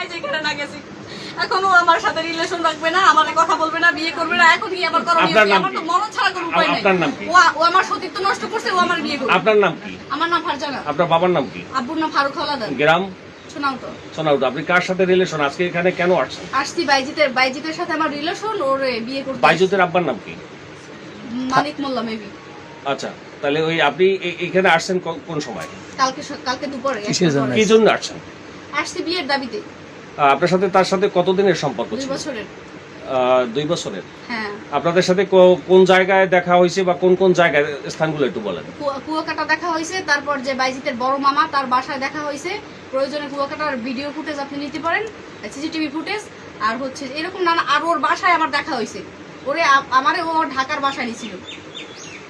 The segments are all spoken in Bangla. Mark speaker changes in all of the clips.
Speaker 1: নাই যেখানে না গেছি। এখন আমার সাথে রিলেশন রাখবে না আমার কথা বলবে না বিয়ে করবে না এখন কি আমার করণীয় কি? আমার তো মরণ ছাড়া কোনো উপায় নাই।
Speaker 2: আপনার নাম কি?
Speaker 1: ও ও আমার সতীত্ব নষ্ট করছে ও আমার বিয়ে করবে।
Speaker 2: আপনার নাম কি?
Speaker 1: আমার নাম ফারজানা।
Speaker 2: আপনার বাবার নাম কি?
Speaker 1: আব্বুর নাম ফারুক হলাদার
Speaker 2: গ্রাম?
Speaker 1: শোনাও তো
Speaker 2: সোনাউট আপনি কার সাথে রিলেশন আজকে এখানে কেন আসছেন?
Speaker 1: আসছি বাইজিতের বাইজিতের সাথে আমার রিলেশন ওর বিয়ে করতে
Speaker 2: বাইজুতের আব্বার নাম কি?
Speaker 1: মানিক মোল্লা মেবি
Speaker 2: আচ্ছা তাহলে ওই আপনি এখানে আসছেন কোন সময়?
Speaker 1: কালকে কালকে দুপুরে।
Speaker 2: কি জন্য আসছেন?
Speaker 1: আসছি বিয়ের দাবিতে।
Speaker 2: আপনার সাথে তার সাথে কতদিনের সম্পর্ক
Speaker 1: দুই
Speaker 2: ছিল?
Speaker 1: বছরের।
Speaker 2: দুই বছরের?
Speaker 1: হ্যাঁ।
Speaker 2: আপনাদের সাথে কোন জায়গায় দেখা হয়েছে বা কোন কোন জায়গায় স্থানগুলো একটু বলেন।
Speaker 1: কুয়া- কুয়াকাটা দেখা হয়েছে তারপর যে বাইজিতের বড় মামা তার বাসায় দেখা হয়েছে। প্রয়োজনে কুয়াকাটার ভিডিও ফুটেজ আপনি নিতে পারেন সিসিটিভি ফুটেজ আর হচ্ছে এরকম নানা আর ওর বাসায় আমার দেখা হয়েছে। ওরে আমারে ও ঢাকার বাসায় নিয়েছিল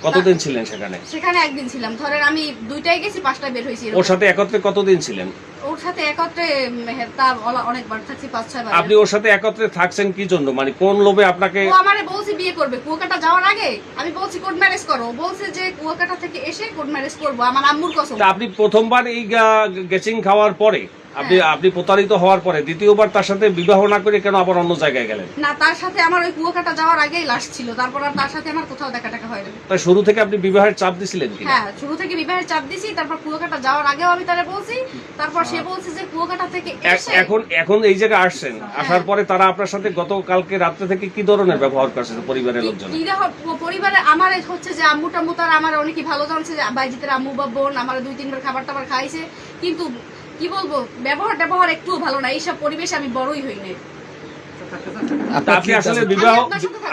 Speaker 2: কতদিন ছিলেন সেখানে?
Speaker 1: সেখানে একদিন ছিলাম। ধরেন আমি দুইটাই গেছি পাঁচটায় বের হয়েছি
Speaker 2: ওর সাথে একত্রে কতদিন ছিলেন?
Speaker 1: ওর সাথে একত্রে উম, হ্যাঁ, অনেকবার থাকছি পাঁচ ছয় বার
Speaker 2: আপনি ওর সাথে একত্রে থাকছেন কি জন্য? মানে কোন লোভে আপনাকে
Speaker 1: ও আমারে বলছে বিয়ে করবে। কুয়াকাটা যাওয়ার আগে আমি বলছি কোর্ট ম্যারেজ করো। বলছে যে কুয়াকাটা থেকে এসে কোর্ট ম্যারেজ করব আমার আম্মুর কসম।
Speaker 2: তা আপনি প্রথমবার এই গেচিং খাওয়ার পরে? আপনি
Speaker 1: হ্যাঁ।
Speaker 2: আপনি প্রতারিত হওয়ার পরে দ্বিতীয়বার তার সাথে বিবাহ না করে কেন আবার অন্য জায়গায় গেলেন?
Speaker 1: না তার সাথে আমার ওই কুয়াকাটা যাওয়ার আগেই লাশ ছিল তারপর আর তার সাথে আমার কোথাও দেখা টাকা হয়নি
Speaker 2: তাই শুরু থেকে আপনি বিবাহের চাপ দিছিলেন কি
Speaker 1: হ্যাঁ শুরু থেকে বিবাহের চাপ দিছি তারপর কুয়াকাটা যাওয়ার আগেও আমি তারা বলছি তারপর সে বলছে যে কুয়াকাটা থেকে
Speaker 2: এখন এখন এই জায়গায় আসছেন আসার পরে তারা আপনার সাথে গতকালকে রাত্রে থেকে কি ধরনের ব্যবহার করছে পরিবারের লোকজন
Speaker 1: পরিবারে আমার হচ্ছে যে আম্মু টাম্মু তার আমার অনেকই ভালো জানছে যে বাইজিতের আম্মু বা বোন আমার দুই তিনবার খাবার টাবার খাইছে। কিন্তু কি বলব? ব্যবহার ব্যবহার একটু ভালো না। এইসব পরিবেশ আমি বড়ই হই
Speaker 3: না।
Speaker 2: আপনি আসলে বিবাহ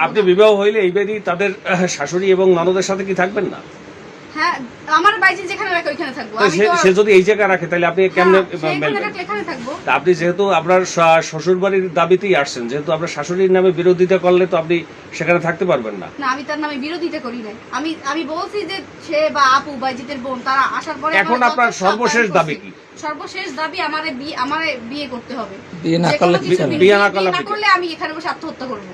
Speaker 2: আপনি বিবাহ হইলে এইবারই তাদের শাশুড়ি এবং ননদের সাথে কি থাকবেন না?
Speaker 1: হ্যাঁ আমার বাইজি যেখানে রাখে ওইখানে থাকব
Speaker 2: সে- যদি এই জায়গায় রাখে তাহলে আপনি কেমনে
Speaker 1: হ্যাঁ, এখানে থাকব
Speaker 2: আপনি যেহেতু আপনার শ্বশুর বাড়ির দাবিতেই আসছেন যেহেতু আপনার শাশুড়ির নামে বিরোধিতা করলে তো আপনি সেখানে থাকতে পারবেন না
Speaker 1: না আমি তার নামে বিরোধিতা করি নাই আমি আমি বলছি যে সে বা আপু বাইজিতের বোন তারা আসার পরে
Speaker 2: এখন আপনার সর্বশেষ দাবি কি?
Speaker 1: সর্বশেষ দাবি আমারে বিয়ে আমারে বিয়ে করতে হবে
Speaker 3: বিয়ে না?
Speaker 2: বিয়ে না
Speaker 1: না? করলে আমি এখানে বসে আত্মহত্যা করব